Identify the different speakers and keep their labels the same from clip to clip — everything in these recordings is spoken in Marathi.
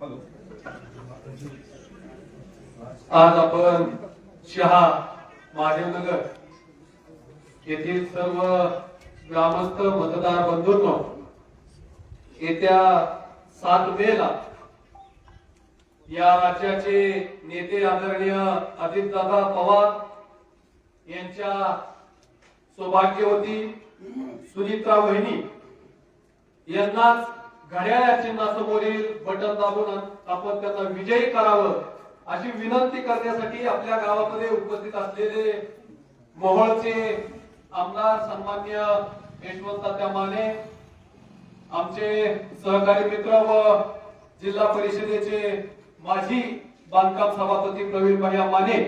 Speaker 1: आज आपण शहा महादेवनगर येथील सर्व ग्रामस्थ मतदार बंधूंनो येत्या सात मेला या राज्याचे नेते आदरणीय अजितदादा पवार यांच्या सौभाग्यवती सुनीता वहिनी यांनाच घड्याळ्या चिन्हासमोरील बटन दाबून आपण त्यांना विजयी करावं अशी विनंती करण्यासाठी आपल्या गावामध्ये उपस्थित असलेले मोहोळचे आमदार सन्मान्य यशवंत माने आमचे सहकारी मित्र व जिल्हा परिषदेचे माजी बांधकाम सभापती प्रवीण भाई माने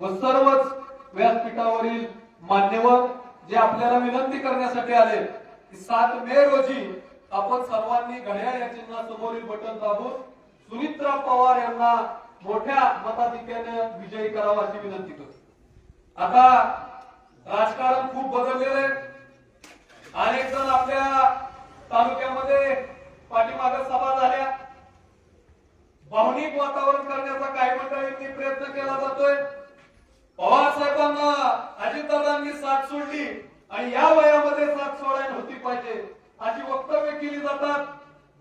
Speaker 1: व सर्वच व्यासपीठावरील मान्यवर जे आपल्याला विनंती करण्यासाठी आले की सात मे रोजी आपण सर्वांनी घड्याळ या चिन्हासमोरील बटन दाबून सुमित्रा पवार यांना मोठ्या मताधिक्याने विजयी करावा अशी विनंती करतो. आता राजकारण खूप बदललेलं आहे. अनेक जण आपल्या तालुक्यामध्ये पाठीमागे सभा झाल्या. भावनिक वातावरण करण्याचा काही मंडळींनी प्रयत्न केला जातोय. पवार साहेबांना अजितदादांनी साथ सोडली आणि या वयामध्ये साथ सोडायला होती पाहिजे. अशी वक्तव्य केली जातात.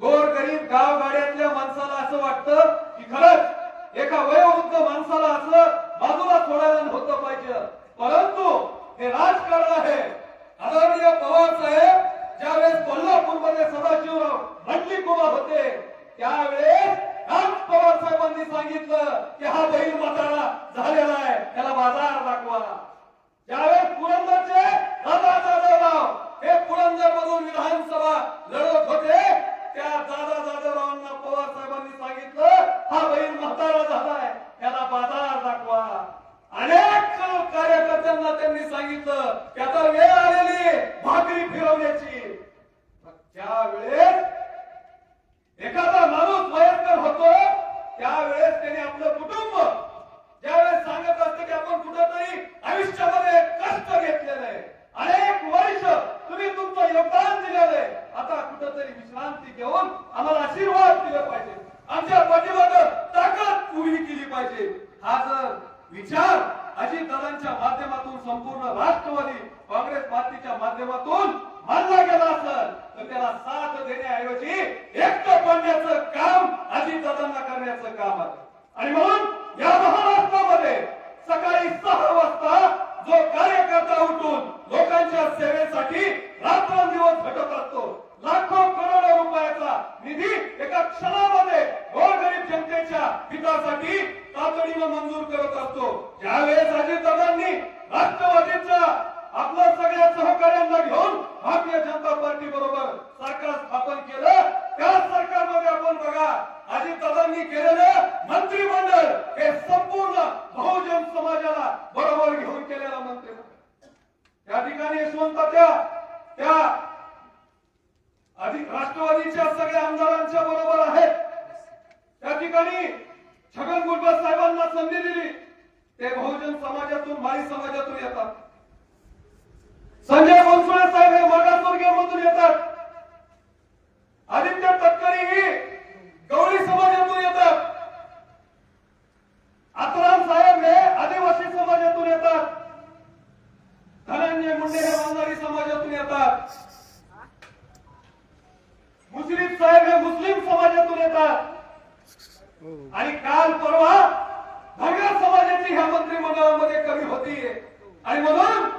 Speaker 1: गोर गरीब गाव गाड्यातल्या माणसाला असं वाटतं की खरंच एका वयोवृद्ध माणसाला असं बाजूला सोडायला होतं पाहिजे. परंतु हे राजकारण आहे. आदरणीय पवार साहेब ज्यावेळेस कोल्हापूरमध्ये सदाशिवराव मंडलिक उभा होते त्यावेळेस राज पवार साहेबांनी सांगितलं की हा बैल म्हातारा झालेला आहे. त्याला बाजार दाखवा. ज्यावेळेस पुरंदर दादा जाधवराव हे पुरंदर मधून विधानसभा लढत होते. त्या दादा दादारावांना पवार साहेबांनी सांगितलं हा बहीण म्हातारा झालाय त्याला बाजार दाखवा. अनेक कार्यकर्त्यांना त्यांनी सांगितलं. की आता वेळ आलेली भाकरी फिरवण्याची. त्यावेळेस एखादा माणूस वयस्कर होतो त्यावेळेस त्याने आपलं कुटुंब ज्यावेळेस सांगत असतं की आपण कुठंतरी आयुष्यामध्ये कष्ट घेतलेलं आहे. अनेक वर्ष तुम्ही तुमचं योगदान दिलेलं आता कुठंतरी विश्रांती घेऊन आम्हाला आशीर्वाद दिले पाहिजे. आमच्या पाठीमागं ताकद उभी केली पाहिजे. हा जर विचार अजित दादांच्या माध्यमातून संपूर्ण राष्ट्रवादी काँग्रेस पार्टीच्या माध्यमातून मानला गेला असेल तर त्याला साथ देण्याऐवजी एकट पडण्याचं काम अजित दादांना करण्याचं काम आहे. आणि म्हणून या महाराष्ट्रामध्ये सकाळी सहा वाजता जो कार्यकर्ता उठून लोकांच्या सेवेसाठी रात्रंदिवस झटत असतो. लाखो करोडो रुपयाचा निधी एका क्षणामध्ये गोरगरीब जनतेच्या हितासाठी तातडीनं मंजूर करत असतो. ज्यावेळेस अजितदादांनी राष्ट्रवादीच्या आपल्या सगळ्या सहकार्यांना घेऊन भारतीय जनता पार्टी बरोबर सरकार स्थापन केलं त्या सरकारमध्ये आपण बघा अजितदादांनी केलेलं मंत्रिमंडळ हे संपूर्ण बहुजन समाजाला बरोबर घेऊन केलेलं मंत्रिमंडळ. त्या ठिकाणी यशवंत त्या अधिक राष्ट्रवादीच्या सगळ्या आमदारांच्या बरोबर आहेत. त्या ठिकाणी छगन भुजबळ साहेबांना संधी दिली. ते बहुजन समाजातून माळी समाजातून येतात. संजय बनसोडे साहेब हे मागासवर्गीय मधून येतात आदित्य तटकरे ही गवळी समाजातून येतात आत्माराम साहेब हे आदिवासी समाजातून येतात धनंजय मुंडे हे मांजारी समाजातून येतात मुस्लिम साहेब हे मुस्लिम समाजातून येतात. आणि काल परवा धनगर समाजाची ह्या मंत्रिमंडळामध्ये कमी होती. आणि म्हणून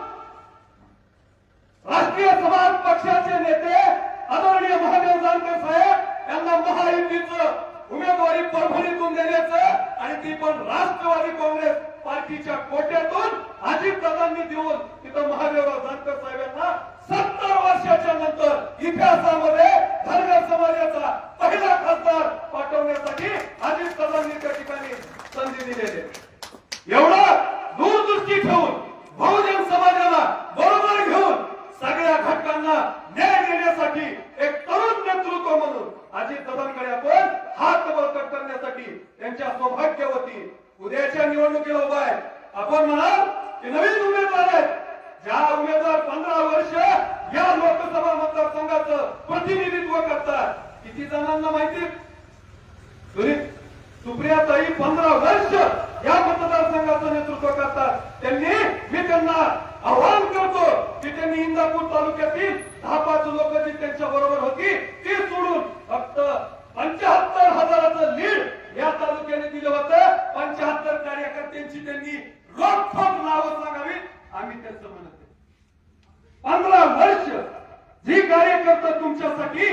Speaker 1: राष्ट्रीय समाज पक्षाचे नेते आदरणीय महादेव जानकर साहेब यांना महायुतीचं उमेदवारी परभणीतून देण्याचं आणि ती पण राष्ट्रवादी काँग्रेस पार्टीच्या कोट्यातून अजित दादांनी देऊन तिथं महादेवराव जानकर साहेब यांना सत्तर वर्षाच्या नंतर इतिहासामध्ये धनगर समाजाचा पहिला खासदार पाठवण्यासाठी अजित दादांनी त्या ठिकाणी संधी दिलेली आहे. एवढा दूरदृष्टी ठेवून बहुजन समाजाला बरोबर घेऊन सगळ्या घटकांना न्याय देण्यासाठी एक तरुण नेतृत्व म्हणून अजित दादांकडे आपण हात बळकट करण्यासाठी त्यांच्या सौभाग्यवती उद्याच्या निवडणुकीला उभा आहे. आपण म्हणाल की नवीन उमेदवार आहेत. ज्या उमेदवार पंधरा वर्ष या लोकसभा मतदारसंघाचं प्रतिनिधित्व करतात. किती जणांना माहिती सुप्रिया ताई पंधरा वर्ष या मतदारसंघाचं नेतृत्व करतात. त्यांनी मी त्यांना आव्हान करतो की त्यांनी इंदापूर तालुक्यातील दहा पाच लोक जी त्यांच्या बरोबर होती ती सोडून फक्त पंच्याहत्तर हजाराचं लीड या तालुक्याने दिलं होतं. पंच्याहत्तर कार्यकर्त्यांची त्यांनी रोखोक नावं सांगावी आम्ही त्यांचं म्हणत पंधरा वर्ष जी कार्यकर्ता तुमच्यासाठी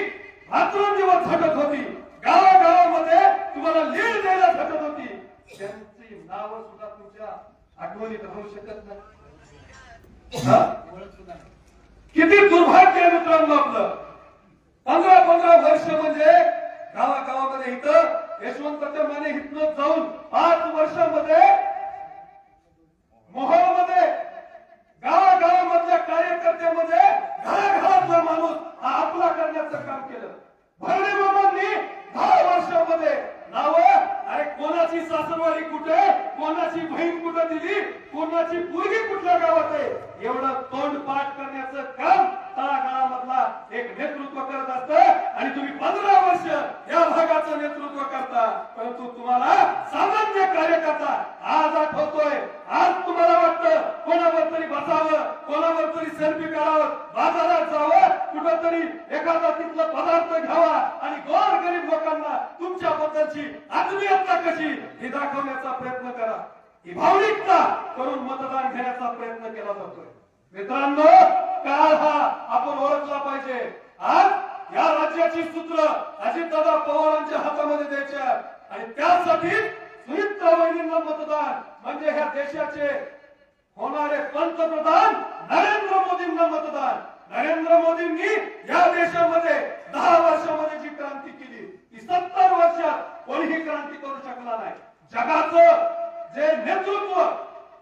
Speaker 1: रात्रंदिवस झटत होती. गावागावामध्ये तुम्हाला लीड द्यायला झटत होती. त्यांची नाव सुद्धा तुमच्या आठवणीत राहू शकत नाही. किती दुर्भाग्य आहे मित्रांनो आपलं. पंधरा पंधरा वर्ष म्हणजे गावागावामध्ये इथं यशवंत माने इथनं जाऊन पाच वर्षामध्ये मोहोळमध्ये गावागावामधल्या कार्यकर्त्यामध्ये घराघरातला माणूस हा आपला करण्याचं काम केलं. भरणे बाबांनी दहा वर्षामध्ये नाव अरे कोणाची सासरवाडी कुठे कोणाची बहीण कुठे दिली कोणाची पूर्वी कुठल्या गावात आहे? एवढं तोंड पाठ करण्याचं काम तळागाळामधला एक नेतृत्व करत असतं आणि तुम्ही पंधरा वर्ष या भागाचं नेतृत्व करता. परंतु तुम्हाला सामान्य कार्यकर्ता आज आठवतोय. आज तुम्हाला वाटतं कोणावर तरी बसावं कोणावर तरी सेल्फी करावं बाजारात जावं कुठंतरी एखादा तिथला पदार्थ घ्यावा आणि गोर गरीब लोकांना तुमच्या बद्दलची आत्मीयता कशी हे दाखवण्याचा प्रयत्न करा. ही भावनिकता करून मतदान घेण्याचा प्रयत्न केला जातोय. मित्रांनो काल हा आपण ओळखला पाहिजे. आज या राज्याची सूत्र अजितदादा पवारांच्या हातामध्ये द्यायचे आणि त्यासाठी सुनित्रा वहिनींना मतदान म्हणजे ह्या देशाचे होणारे पंतप्रधान नरेंद्र मोदींना मतदान. नरेंद्र मोदींनी या देशामध्ये दहा वर्षामध्ये जी क्रांती केली ती सत्तर वर्षात कोणीही क्रांती करू शकला नाही. जगाचं जे नेतृत्व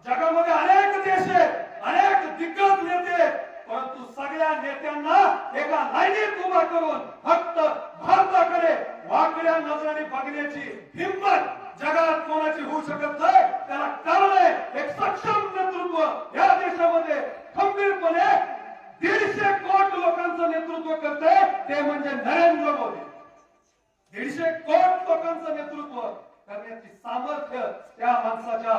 Speaker 1: जगामध्ये अनेक देश आहेत अनेक दिग्गज नेते परंतु सगळ्या नेत्यांना एका लाईनीत उभा करून फक्त भारताकडे वाकड्या नजराने बघण्याची हिंमत जगा कोणाची होऊ शकत नाही त्याला कारण आहे एक सक्षम नेतृत्व या देशामध्ये खंबीरपणे दीडशे कोट लोकांचं नेतृत्व करते ते म्हणजे नरेंद्र मोदी दीडशे कोट लोकांचं नेतृत्व करण्याची सामर्थ्य त्या माणसाच्या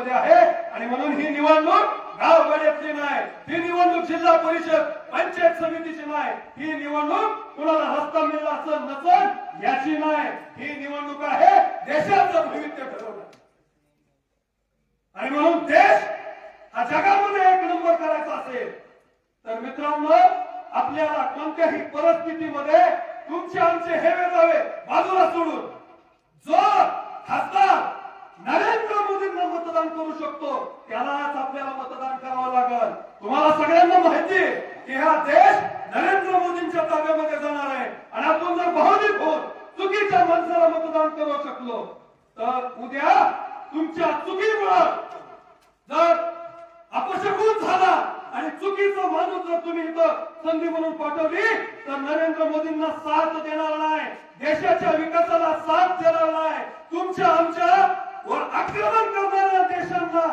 Speaker 1: मनगटामध्ये आहे. आणि म्हणून ही निवडणूक गावगाड्यातली नाही. ही निवडणूक जिल्हा परिषद पंचायत समितीची नाही. ही निवडणूक कुणाला रस्ता मिळला असं नसल याची नाही. ही निवडणूक आहे देशाचं भविष्य ठरवलं आणि म्हणून देश हा जगामध्ये एक नंबर करायचा असेल तर मित्रांनो आपल्याला कोणत्याही परिस्थितीमध्ये तुमचे आमचे हेवे जावे बाजूला सोडून. जो खासदार नरेंद्र मोदींना मतदान करू शकतो. त्यालाच आपल्याला मतदान करावं लागल. तुम्हाला सगळ्यांना माहिती की हा देश नरेंद्र मोदींच्या ताब्यामध्ये जाणार आहे. आणि आपण जर भावनिक होऊन चुकीच्या माणसाला मतदान करू शकलो तर उद्या तुमच्या चुकीमुळं जर अपशकून झाला आणि चुकीचा माणूस जर तुम्ही इथं संधी म्हणून पाठवली तर नरेंद्र मोदींना साथ देणार नाही. देशाच्या विकासाला आक्रमण करणाऱ्या देशांना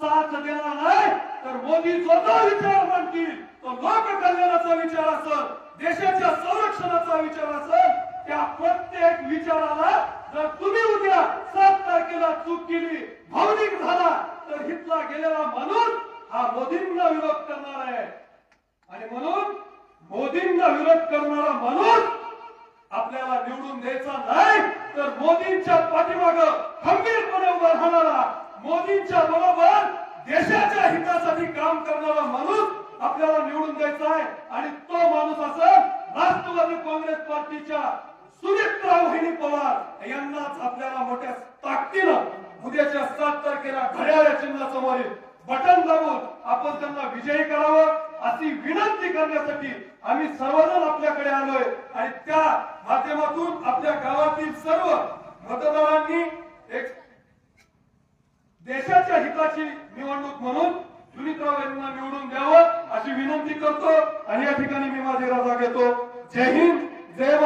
Speaker 1: साथ देणार नाही तर मोदी जो जो विचार मांडतील. तो लोक कल्याणाचा विचार असेल देशाच्या संरक्षणाचा विचार असेल त्या प्रत्येक विचाराला जर तुम्ही उद्या सात तारखेला चूक केली भावनिक झाला तर हितला गेलेला माणूस हा मोदींना विरोध करणार आहे. आणि म्हणून मोदींना विरोध करणारा माणूस आपल्याला निवडून द्यायचा नाही तर मोदींच्या पाठीमाग खंबीरपणे उभा राहणारा मोदींच्या बरोबर देशाच्या हितासाठी काम करणारा माणूस आपल्याला निवडून द्यायचा आहे. आणि तो माणूस असं राष्ट्रवादी काँग्रेस पार्टीच्या सुमित्रा वाहिनी पवार. यांनाच आपल्याला मोठ्या ताकदीनं उद्याच्या सात तारखेला घड्याळ्या चिन्हासमोरील बटन दाबून आपण त्यांना विजयी करावं अशी विनंती करण्यासाठी आम्ही सर्वजण आपल्याकडे आलोय. आणि त्या माध्यमातून आपल्या गावातील सर्व मतदारांनी एक देशाच्या हिताची निवडणूक म्हणून सुनीतराव यांना निवडून द्यावं अशी विनंती करतो. आणि या ठिकाणी मी माझी राजा घेतो. जय हिंद जय